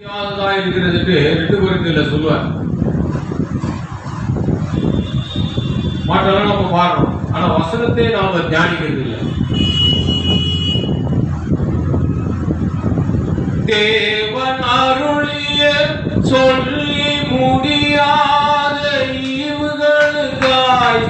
முடியாததா இருக்கிறதுக்கு ரெண்டு சொல்லுவார். நம்ம பாடுறோம் ஆனா வசனத்தை நாம தியானிக்கிறது இல்லை தேவன் அருளிய சொல்லி முடியாத ஈவுகளுக்காய்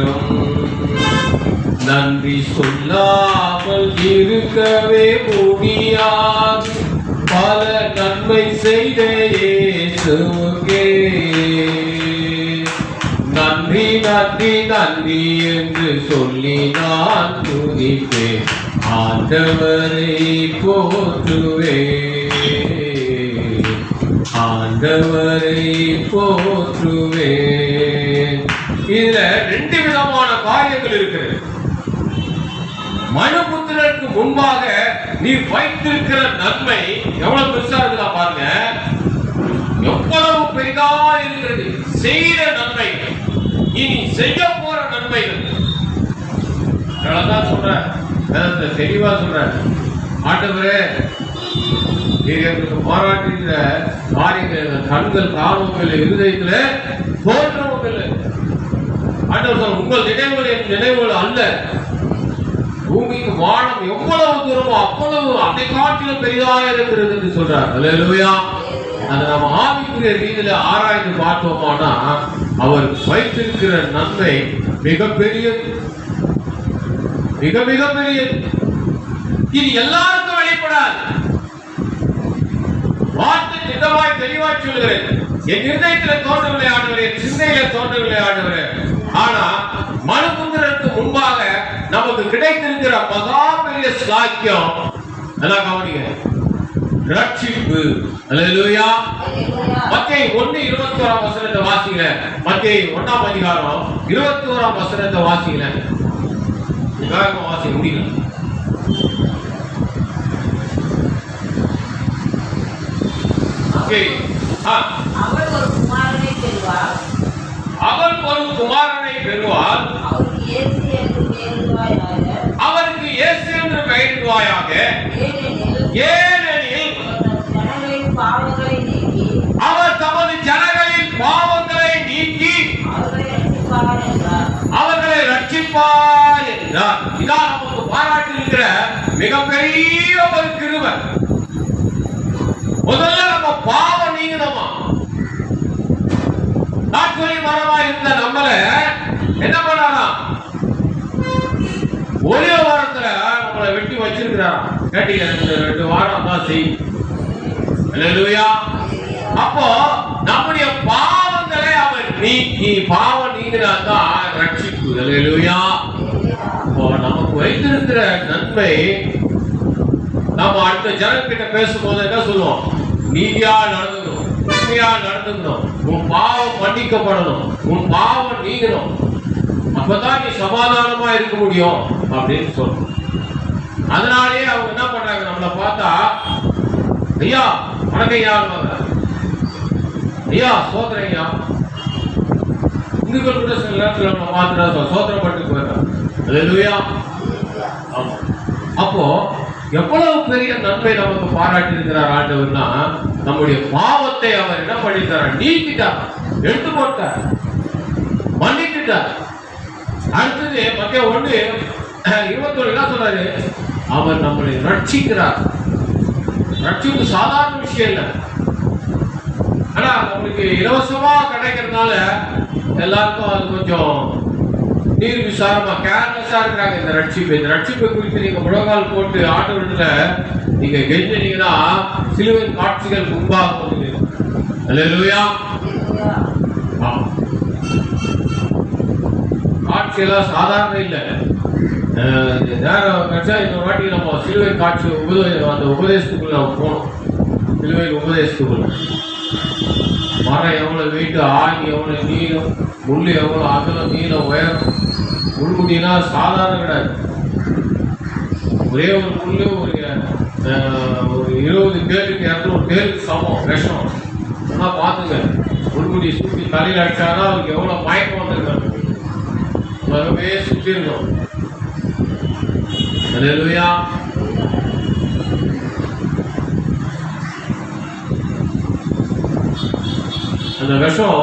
சோத்திரம் நன்றி சொல்லாமல் இருக்கவே முடியாது. பல நன்மை செய்த இயேசுவுக்கே. நன்றி நன்றி நன்றி என்று சொல்லி நான் துதிப்பேன். ஆண்டவரை போற்றுவேன் ஆண்டவரை போற்றுவேன் இதுல ரெண்டு விதமான காரியங்கள் இருக்கிறது மனுபுத்திரருக்கு முன்பாக நீ வைத்திருக்கிற நன்மை எவ்வளவு பெருசா இருக்குதா பாருங்க. எவ்வளவு பெரிதா இருக்கிறது. செய்த நன்மை இனி செய்ய போற நன்மைகள். தான் சொல்றேன் தெளிவா சொல்றேன் ஆண்டவரே நீர் எங்களுக்கு பாராட்டுகிற காரியங்கள் கண்கள் காரணங்கள் இருதயத்தில் இருதயத்துல இல்லை. ஆண்டவர் உங்கள் நினைவுகள் என் நினைவுகள் அல்ல. பூமிக்கு வானம் எவ்வளவு தூரமோ அவ்வளவு அதை காட்டிலும் பெரிதாக இருக்கிறது என்று சொல்றார். அதை நம்ம ஆவிக்குரிய ரீதியில ஆராய்ந்து பார்த்தோமானா அவர் வைத்திருக்கிற நன்மை மிகப்பெரியது. மிக மிக பெரியது. இது எல்லாருக்கும் வெளிப்படாது. வார்த்தை திட்டமாய் தெளிவாய் சொல்லுகிறேன். என் இருதயத்துல தோன்றவில்லை ஆண்டவரே சிந்தையில தோன்றவில்லை ஆண்டவரே. ஆனா மனுபுத்திரருக்கு முன்பாக நமக்கு கிடைத்திருக்கிற மகா பெரிய சாக்கியம். நல்லா கவனிங்க. ரட்சிப்பு. அல்லேலூயா. மத்திய ஒண்ணு இருபத்தி ஓராம் வசனத்தை வாசிக்கல மத்திய ஒண்ணாம் அதிகாரம் இருபத்தி ஓராம் வசனத்தை வாசிக்கல வேகமா வாசிக்க முடியல ஓகே. ஆ அவர் ஒரு குமாரனை பெறுவார் அவள் ஒரு குமாரனை பெறுவாள் அவருக்கு இயேசு என்று பெயரிடுவாயாக. ஏனெனில் அவர் தமது ஜனங்களின் பாவங்களை நீக்கி அவர்களை ரட்சிப்பார் என்றார். இதான் நமக்கு பாராட்டியிருக்கிற மிகப்பெரிய ஒரு கிருபை. முதல்ல நம்ம பாவம் நீங்கணுமா நாட்களி மரமா இருந்த நம்மள என்ன பண்ணானா? ஒரே வாரத்துல நம்மளை வெட்டி வச்சிருக்கிறான் கேட்டீங்க ரெண்டு ரெண்டு வாரம் தான் செய்யும் அப்போ நம்முடைய பாவங்களை அவர் நீக்கி பாவம் நீங்கினாதான் ரட்சிப்பு. அல்லேலூயா அப்போ நமக்கு வைத்திருக்கிற நன்மை நம்ம அடுத்த ஜனங்கிட்ட பேசும்போது என்ன சொல்லுவோம்? நீதியா நடந்துக்கணும். உண்மையா நடந்துக்கணும். உன் பாவம் மன்னிக்கப்படணும். உன் பாவம் நீங்கணும். அப்பதான் நீ சமாதானமா இருக்க முடியும் அப்படின்னு சொல்றோம். அதனாலேயே அவங்க என்ன பண்றாங்க? நம்மளை பார்த்தா ஐயா வணக்கையா ஐயா ஐயா ஐயா. இந்துக்கள் கூட சில நேரத்தில் நம்ம மாத்திரம் சோதனை பண்ணிட்டு போயிடுறாங்க அப்போ எவ்வளவு பெரிய நன்மை நமக்கு பாராட்டி இருக்கிறார் ஆண்டவர்னா நம்முடைய பாவத்தை அவர் என்ன பண்ணிட்டார் நீக்கிட்டார் எடுத்து போட்டார் மன்னிக்கிட்டார் அடுத்தது மத்திய ஒன்று இருபத்தொரு என்ன சொல்றாரு அவர் நம்மளை ரட்சிக்கிறார். ரட்சிப்பு சாதாரண விஷயம் இல்லை. ஆனா நம்மளுக்கு இலவசமா கிடைக்கிறதுனால எல்லாருக்கும் அது கொஞ்சம் நீர் விசாரமா கேர்லெஸ்ஸா இருக்கிறாங்க இந்த ரட்சிப்பு. இந்த ரட்சிப்பை குறித்து நீங்க முழங்கால் போட்டு ஆட்டோ நீங்க கெஞ்சினீங்கன்னா சிலுவை காட்சிகள் முன்பாக போகுது அல்லேலூயா. காட்சியெல்லாம் சாதாரண இல்லை. நேரம் கிடைச்சா இந்த வாட்டி நம்ம சிலுவை காட்சி உபதே அந்த உபதேசத்துக்குள்ள நம்ம போகணும். சிலுவை உபதேசத்துக்குள்ள. மரம் எவ்வளோ வீட்டு ஆணி எவ்வளோ நீளம் முள் எவ்வளோ அகலம் நீளம் உயரம் முள்முடினா சாதாரண கிடையாது ஒரே ஒரு முள்ளு ஒரு ஒரு இருபது பேருக்கு இரநூறு பேருக்கு சமம் விஷம் ஆனால் பார்த்துங்க. முள் சுற்றி தலையில் அடித்தாதான் அவருக்கு எவ்வளோ மயக்கம் வந்திருக்காங்க உலகமே சுற்றி இருக்கோம் அல்லேலூயா அந்த விஷம்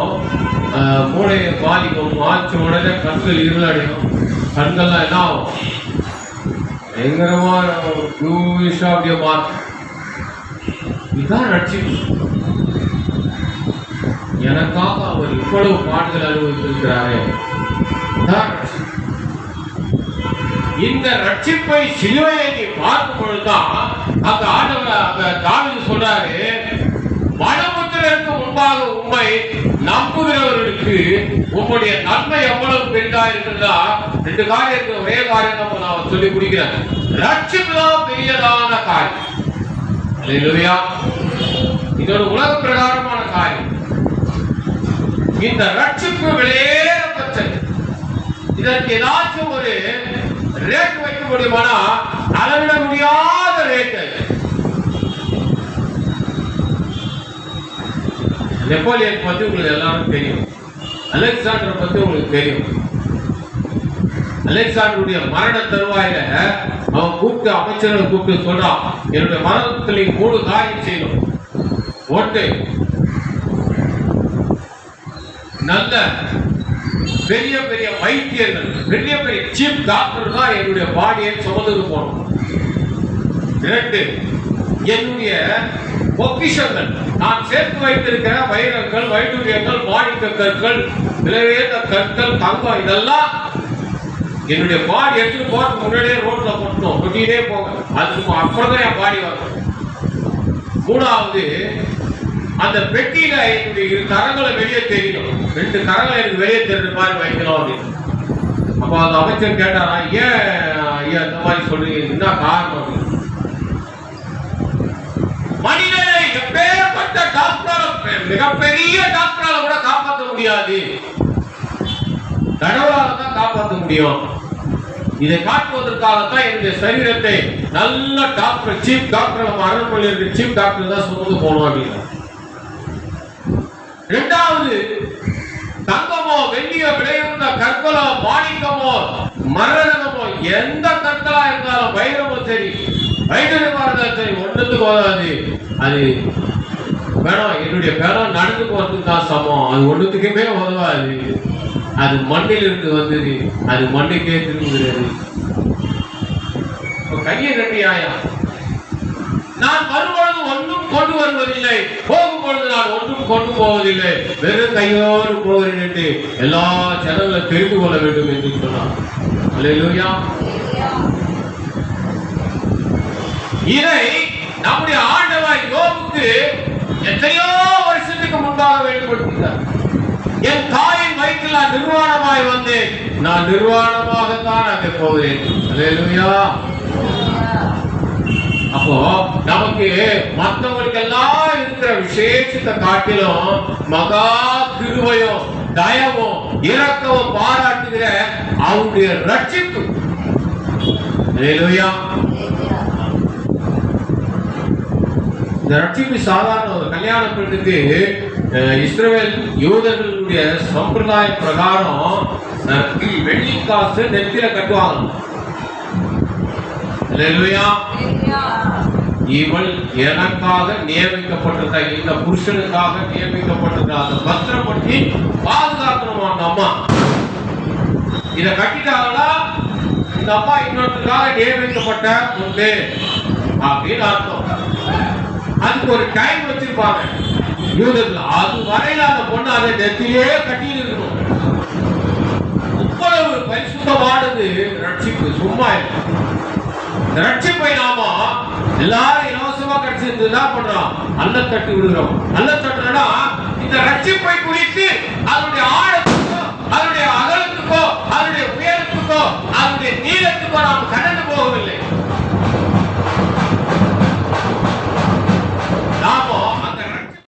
மூளையை பாதிக்கும். மாய்ச்ச உடனே கண்கள் இருளடையும். கண்கள்லாம் என்ன ஆகும்? பயங்கரமா ப்ளூயிஷா அப்படியே மாறும் இதுதான் ரட்சிப்பு. எனக்காக அவர் இவ்வளவு பாடுகள் அனுபவித்திருக்கிறாரே. இந்த ரட்சிப்பை சிலுவையை நீ பார்க்கும் பொழுதுதான் அந்த ஆண்டவர் அந்த தாவீது சொல்றாரு மனமுத்திரருக்கு முன்பாக உண்மை நம்புகிறவர்களுக்கு உங்களுடைய நன்மை எவ்வளவு பெரிதா இருக்கிறதா? ரெண்டு காரியம் ஒரே காரியம் நம்ம நான் சொல்லி முடிக்கிறேன் ரட்சிப்பு தான் பெரியதான காரியம். இல்லையா இதோட உலக பிரகாரமான காரியம். இந்த ரட்சிப்பு வெளியேறப்பட்டது இதற்கு ஏதாச்சும் ஒரு ரேட் வைக்க முடியுமானா? அளவிட முடியாத ரேட் நெப்போலியன் பற்றி உங்களுக்கு எல்லாரும் தெரியும். அலெக்சாண்டர் பற்றி உங்களுக்கு தெரியும். அலெக்சாண்டருடைய மரண தருவாயில அவன் கூப்பிட்டு அமைச்சர்களை கூப்பிட்டு சொல்றான் என்னுடைய மரணத்தில் மூணு காரியம் செய்யணும். ஒன்று நல்ல பெரிய பெரிய வைத்தியர்கள் பெரிய பெரிய சீப் டாக்டர் தான் என்னுடைய பாடியை சுமந்துட்டு போகணும். இரண்டு என்னுடைய பொக்கிஷங்கள். நான் சேர்த்து வைத்திருக்கிற வைரங்கள் வைடூரியங்கள் மாணிக்க கற்கள் விலையுயர்ந்த கற்கள் தங்கம் இதெல்லாம் என்னுடைய பாடி எடுத்துட்டு போறதுக்கு முன்னாடியே ரோட்ல போட்டணும் கொட்டிட்டே போங்க. அதுக்கு அப்புறம் தான் என் பாடி வரும். மூணாவது அந்த பெட்டியில என்னுடைய இரு கரங்களை வெளியே தெரியணும் ரெண்டு கரங்களை எனக்கு வெளியே தெரிஞ்ச மாதிரி வைக்கணும் அப்படின்னு. அப்போ அந்த அமைச்சர் கேட்டாரா ஏன் ஐயா இந்த மாதிரி சொல்றீங்க? என்ன காரணம்? அப்படின்னு மனிதனை எப்பேற்பட்ட டாக்டர் மிகப்பெரிய டாக்டரால கூட காப்பாற்ற முடியாது. கடவுளால தான் காப்பாற்ற முடியும். இதை காட்டுவதற்காகத்தான் என்னுடைய சரீரத்தை நல்ல டாக்டர் சீஃப் டாக்டர் நம்ம அருள்மொழி இருக்கிற சீஃப் டாக்டர் தான் சுமந்து போகணும் அப்படின்னு. இரண்டாவது தங்கமோ வெள்ளியோ விலையுள்ள கற்களோ மாணிக்கமோ மரணமோ எந்த கற்களா இருந்தாலும் வைரம் சரி வைரமா ஒன்றுக்கு போதாது அது வேணும் என்னுடைய பேரம் நடந்து போறதுக்கு தான் சமம். அது ஒன்றுத்துக்குமே உதவாது. அது மண்ணில் இருந்து வந்தது. அது மண்ணுக்கே திரும்புகிறது. கையை கையை கட்டியாயா நான் வரும்பொழுது ஒன்றும் கொண்டு வருவதில்லை. போகும் பொழுது நான் ஒன்றும் கொண்டு போவதில்லை. வெறும் கையோடு போகிறேன் என்று எல்லா ஜனங்களை தெரிந்து கொள்ள வேண்டும் என்று சொன்னார் அல்லேலூயா. இதை நம்முடைய ஆண்டவர் யோபுக்கு எத்தனையோ வருஷத்துக்கு முன்பாக வெளிப்படுத்தினார் என் தாயின் வயிற்றில் நான் நிர்வாணமாய் வந்தேன். நான் நிர்வாணமாகத்தான் அங்கே போகிறேன். அப்போ நமக்கு மற்றவங்களுக்கு எல்லாம் இருக்கிற விசேஷத்தை காட்டிலும் மகா கிருபையும் தயவும் இரக்கவும் பாராட்டுகிற அவருடைய ரட்சிப்பு. இந்த ரட்சிப்பு சாதாரண ஒரு கல்யாண பெண்ணுக்கு அஹ், இஸ்ரவேல் யூதர்களுடைய சம்பிரதாய பிரகாரம் வெள்ளி காசு நெத்தில கட்டுவாங்க. இவள் எனக்காக நியமிக்கப்பட்டிருந்த இந்த புருஷனுக்காக நியமிக்கப்பட்டிருந்த அந்த பத்திரப்பட்டி பாதுகாக்கணும் அந்த அம்மா. இத கட்டிட்டாங்களா? இந்த அம்மா இன்னொருத்தருக்காக நியமிக்கப்பட்ட உண்டு அப்படின்னு அர்த்தம். அதுக்கு ஒரு டைம் வச்சிருப்பாங்க யூதர்கள் அது வரையில பொண்ணு அதை நெத்திலே கட்டியில் இருக்கணும். இவ்வளவு பரிசுத்தமானது ரட்சிப்பு சும்மா ரட்சிப்பை நாம எல்லாரும் இலவசமா கிடைச்சிருந்து என்ன பண்றோம். அல்ல தட்டு விடுகிறோம் அல்ல தட்டுனா இந்த ரட்சிப்பை குறித்து அதனுடைய ஆழத்துக்கோ அதனுடைய அகலத்துக்கோ அதனுடைய உயரத்துக்கோ அதனுடைய நீளத்துக்கோ நாம் கடந்து போகவில்லை. லாபம்